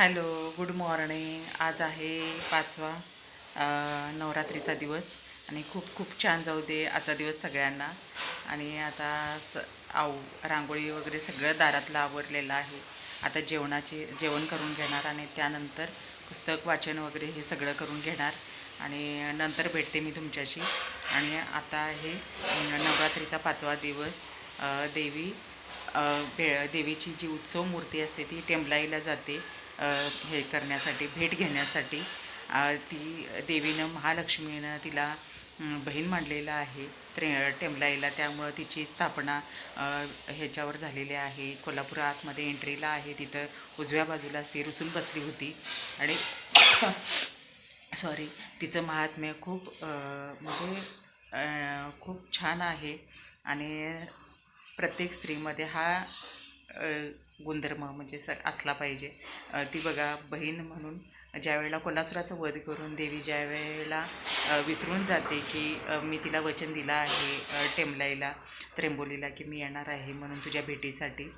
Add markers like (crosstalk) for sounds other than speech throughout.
Hello good morning. आज आहे पाचवा नवरात्रीचा दिवस आणि खूप खूप छान जाऊ दे आजचा दिवस सगळ्यांना. आणि आता स आव रांगोळी वगैरे सगळं दारातलं आवरलेलं आहे. आता जेवणाची जेवण करून घेणार आणि त्यानंतर पुस्तक वाचन वगैरे हे सगळं करून घेणार. आणि नंतर भेटते मी तुमच्याशी. आणि आता आहे नवरात्रीचा पाचवा दिवस. देवी भे देवीची जी उत्सव मूर्ती असते ती टेंबलाईला जाते. हे करण्यासाठी भेट घेण्यासाठी ती देवीनं महालक्ष्मीनं तिला बहीण मांडलेलं आहे त्रे टेंबलाईला त्यामुळं तिची स्थापना ह्याच्यावर झालेली आहे. कोल्हापूर आतमध्ये एंट्रीला आहे. तिथं उजव्या बाजूलाच ती रुसून बसली होती. आणि (coughs) सॉरी तिचं महात्म्य खूप म्हणजे खूप छान आहे. आणि प्रत्येक स्त्रीमध्ये हा गुणधर्म म्हणजे स असला पाहिजे. ती बघा बहीण म्हणून ज्या वेळेला कोल्हासुराचं वध करून देवी ज्या वेळेला विसरून जाते की मी तिला वचन दिलं आहे टेमलाईला टेंबलाईला की मी येणार आहे म्हणून तुझ्या भेटीसाठी.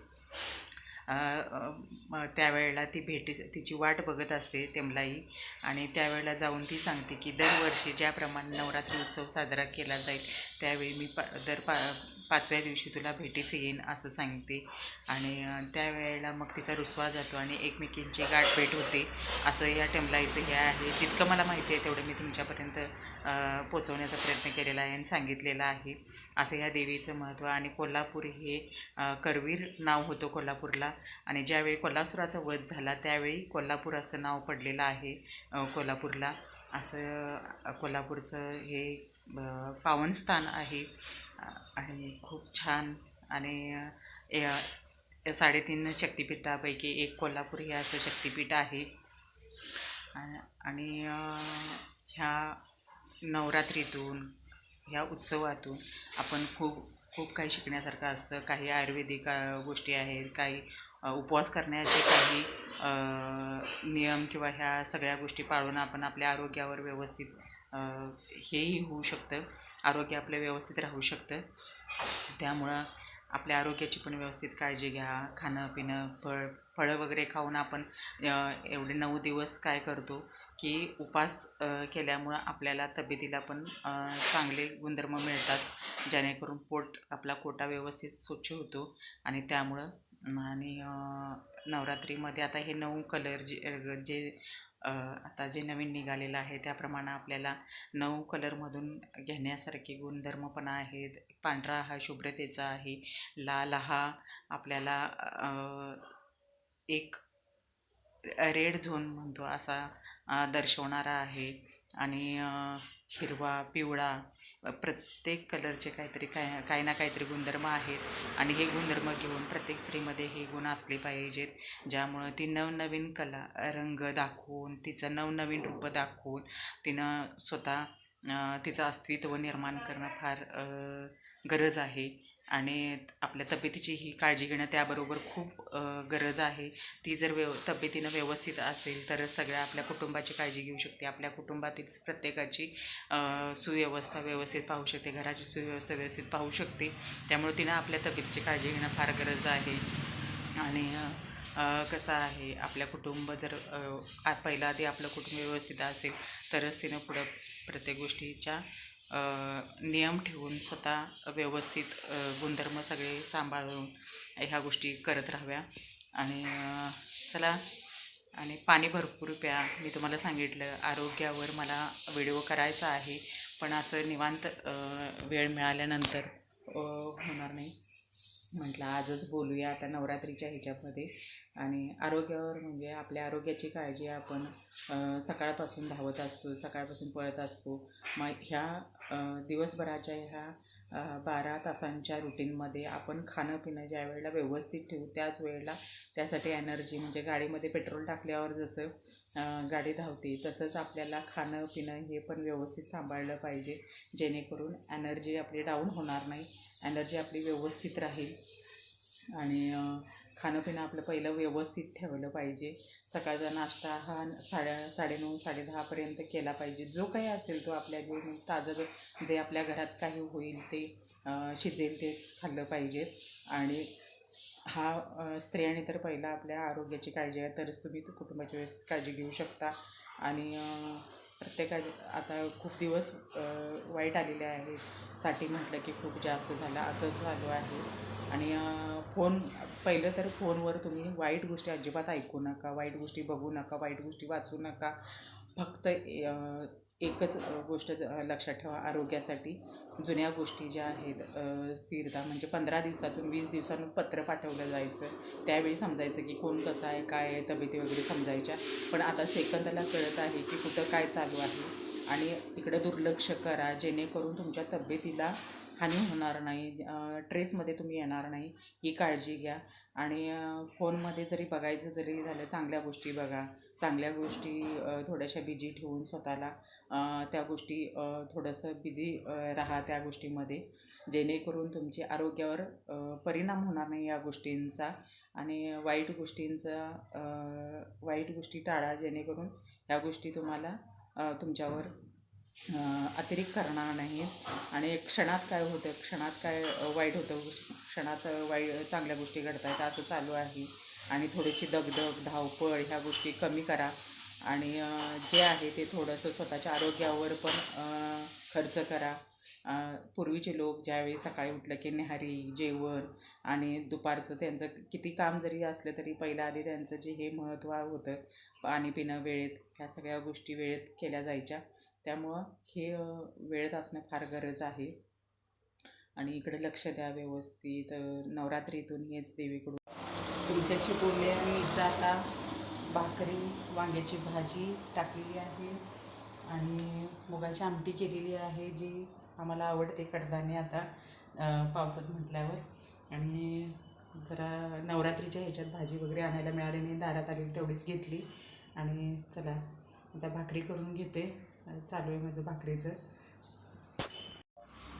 त्यावेळेला ती भेटी तिची वाट बघत असते तेमलाई आणि त्यावेळेला जाऊन ती सांगते की दरवर्षी ज्याप्रमाणे नवरात्री उत्सव साजरा केला जाईल त्यावेळी मी पा दर पा पाचव्या दिवशी तुला भेटीस येईन असं सांगते. आणि त्यावेळेला मग तिचा रुसवा जातो आणि एकमेकींची गाठ भेट होते. असं या टमलाईचं हे आहे. जितकं मला माहिती आहे तेवढं मी तुमच्यापर्यंत पोचवण्याचा प्रयत्न केलेला आहे आणि सांगितलेलं आहे. असं या देवीचं महत्त्व आणि कोल्हापूर हे करवीर नाव होतं कोल्हापूरला. आणि ज्यावेळी कोल्हासुराचा वध झाला त्यावेळी कोल्हापूर असं नाव पडलेलं आहे कोल्हापूरला. असं कोल्हापूरचं हे पावनस्थान आहे. आणि खूप छान. आणि या साडेतीन शक्तिपीठापैकी एक कोल्हापूर हे असं शक्तिपीठ आहे. आणि ह्या नवरात्रीतून ह्या उत्सवातून आपण खूप खूप काही शिकण्यासारखं असतं. काही आयुर्वेदिक गोष्टी आहेत. काही उपवास करण्याचे काही नियम किंवा ह्या सगळ्या गोष्टी पाळून आपण आपल्या आरोग्यावर व्यवस्थित हेही होऊ शकतं. आरोग्य आपलं व्यवस्थित राहू शकतं. त्यामुळं आपल्या आरोग्याची पण व्यवस्थित काळजी घ्या. खाणं पिणं फळ फळं वगैरे खाऊन आपण एवढे नऊ दिवस काय करतो की उपास केल्यामुळं आपल्याला तब्येतीला पण चांगले गुणधर्म मिळतात. जेणेकरून पोट आपला कोटा व्यवस्थित स्वच्छ होतो आणि त्यामुळं आणि नवरात्रीमध्ये आता हे नऊ कलर जे जे आता जे नवीन निघालेलं आहे त्याप्रमाणे आपल्याला नऊ कलरमधून घेण्यासारखे गुणधर्म पण आहेत. पांढरा हा शुभ्रतेचा आहे. लाल हा आपल्याला एक रेड झोन म्हणतो असा दर्शवणारा आहे. आणि हिरवा पिवळा प्रत्येक कलरचे काहीतरी काय काही ना काहीतरी गुणधर्म आहेत. आणि हे गुणधर्म घेऊन प्रत्येक स्त्रीमध्ये हे गुण असले पाहिजेत ज्यामुळं ती नवनवीन कला रंग दाखवून तिचं नवनवीन रूप दाखवून तिनं स्वतः तिचं अस्तित्व निर्माण करणं फार गरज आहे. आणि आपल्या तब्येतीची ही काळजी घेणं त्याबरोबर खूप गरज आहे. ती जर व्यव तब्येतीनं व्यवस्थित असेल तर सगळ्या आपल्या कुटुंबाची काळजी घेऊ शकते. आपल्या कुटुंबातील प्रत्येकाची सुव्यवस्था व्यवस्थित पाहू शकते. घराची सुव्यवस्था व्यवस्थित पाहू शकते. त्यामुळे तिनं आपल्या तब्येतीची काळजी घेणं फार गरज आहे. आणि कसं आहे आपल्या कुटुंब जर आ- पहिला आधी आपलं कुटुंब व्यवस्थित असेल तरच तिनं पुढं प्रत्येक गोष्टीच्या नियम ठेवून स्वतः व्यवस्थित गुणधर्म सगळे सांभाळून ह्या गोष्टी करत राहाव्या. आणि चला आणि पाणी भरपूर प्या. मी तुम्हाला सांगितलं आरोग्यावर मला व्हिडिओ करायचा आहे पण असं निवांत वेळ मिळाल्यानंतर होणार नाही. म्हटलं आजच बोलूया आता नवरात्रीच्या ह्याच्यामध्ये. आणि आरोग्यावर म्हणजे आपल्या आरोग्याची काळजी आपण सकाळपासून धावत असतो सकाळपासून पळत असतो. मग ह्या दिवसभराच्या ह्या बारा तासांच्या रुटीनमध्ये आपण खाणं पिणं ज्या वेळेला व्यवस्थित ठेवू त्याच वेळेला त्यासाठी एनर्जी म्हणजे गाडीमध्ये पेट्रोल टाकल्यावर जसं गाडी धावते तसंच आपल्याला खाणं पिणं हे पण व्यवस्थित सांभाळलं पाहिजे. जेणेकरून एनर्जी आपली डाऊन होणार नाही एनर्जी आपली व्यवस्थित राहील. आणि खाणंपिणं आपलं पहिलं व्यवस्थित ठेवलं पाहिजे. सकाळचा नाश्ता हा साड्या साडेनऊ साडेदहापर्यंत केला पाहिजे. जो काही असेल तो आपल्या जे ताजं जे आपल्या घरात काही होईल ते शिजेल ते खाल्लं पाहिजे. आणि हा स्त्रियाने स्त्रियांनी तर पहिला आपल्या आरोग्याची काळजी आहे तरच तुम्ही कुटुंबाची व्यवस्थित काळजी घेऊ शकता. आणि प्रत्येका आता खूप दिवस वाईट आलेले आहेत. साठी म्हटलं की खूप जास्त झालं असं चालू आहे. आणि फोन पहिलं तर फोनवर तुम्ही वाईट गोष्टी अजिबात ऐकू नका वाईट गोष्टी बघू नका वाईट गोष्टी वाचू नका. फक्त एकच गोष्ट लक्षात ठेवा आरोग्यासाठी. जुन्या गोष्टी ज्या आहेत स्थिरता म्हणजे पंधरा दिवसातून वीस दिवसातून पत्र पाठवलं जायचं. त्यावेळी समजायचं की कोण कसं आहे काय आहे तब्येती वगैरे समजायच्या. पण आता सेकंदाला कळत आहे की कुठं काय चालू आहे. आणि इकडं दुर्लक्ष करा जेणेकरून तुमच्या तब्येतीला हानी होणार नाही ट्रेसमध्ये तुम्ही येणार नाही ही काळजी घ्या. आणि फोनमध्ये जरी बघायचं जरी झालं चांगल्या गोष्टी बघा. चांगल्या गोष्टी थोड्याशा बिजी ठेवून स्वतःला त्या गोष्टी थोडंसं बिझी राहा त्या गोष्टीमध्ये. जेणेकरून तुमचे आरोग्यावर परिणाम होणार नाही या गोष्टींचा. आणि वाईट गोष्टींचा वाईट गोष्टी टाळा जेणेकरून ह्या गोष्टी तुम्हाला तुमच्यावर अतिरिक्त करणार नाहीत आणि क्षणात काय होतं क्षणात काय वाईट होतं क्षणात वाईट चांगल्या गोष्टी घडत आहेत असं चालू आहे. आणि थोडीशी दगदग धावपळ ह्या गोष्टी कमी करा. आणि जे आहे ते थोडंसं स्वतःच्या आरोग्यावर पण खर्च करा. पूर्वीचे लोक ज्यावेळी सकाळी उठलं की न्याहारी जेवण आणि दुपारचं त्यांचं किती काम जरी असलं तरी पहिलं आधी त्यांचं जे हे महत्त्व होतं पाणी पिणं वेळेत ह्या सगळ्या गोष्टी वेळेत केल्या जायच्या. त्यामुळं हे वेळेत असणं फार गरज आहे. आणि इकडे लक्ष द्या व्यवस्थित नवरात्रीतून हेच देवीकडून. तुमच्याशी बोलले मी इथं आता भाकरी वांग्याची भाजी टाकलेली आहे आणि मुगाची आमटी केलेली आहे जी आम्हाला आवडते कडधान्य आता पावसात म्हटल्यावर. आणि जरा नवरात्रीच्या ह्याच्यात भाजी वगैरे आणायला मिळाली नाही दारात आलेली तेवढीच घेतली. आणि चला आता भाकरी करून घेते. चालू आहे माझं भाकरीचं.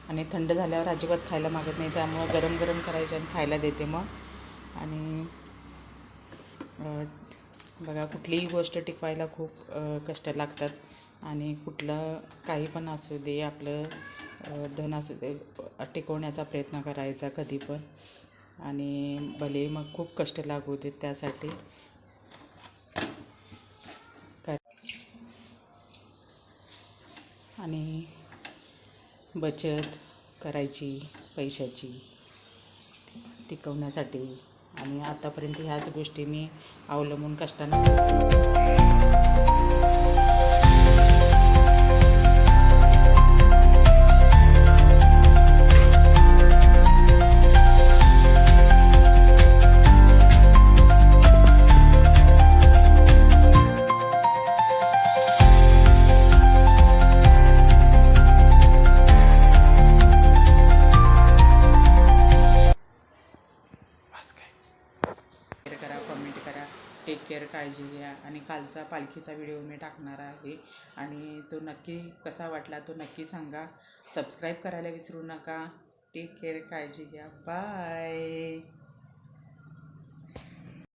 आणि थंड झाल्यावर अजिबात खायला मागत नाही त्यामुळं गरम गरम करायचं आणि खायला देते मग. आणि बघा कुठलीही गोष्ट टिकवायला खूप कष्ट लागतात. आणि कुठलं काही पण असू दे आपलं धन असू दे टिकवण्याचा प्रयत्न करायचा कधी पण. आणि भले मग खूप कष्ट लागू देत त्यासाठी. आणि बचत करायची पैशाची टिकवण्यासाठी. आणि आतापर्यंत ह्याच गोष्टी मी अवलंबून कष्टानं टेक केअर काळजी घ्या. आणि कालचा पालखीचा व्हिडिओ मी टाकणार आहे. आणि तो नक्की कसा वाटला तो नक्की सांगा. सबस्क्राईब करायला विसरू नका. टेक केअर काळजी घ्या. बाय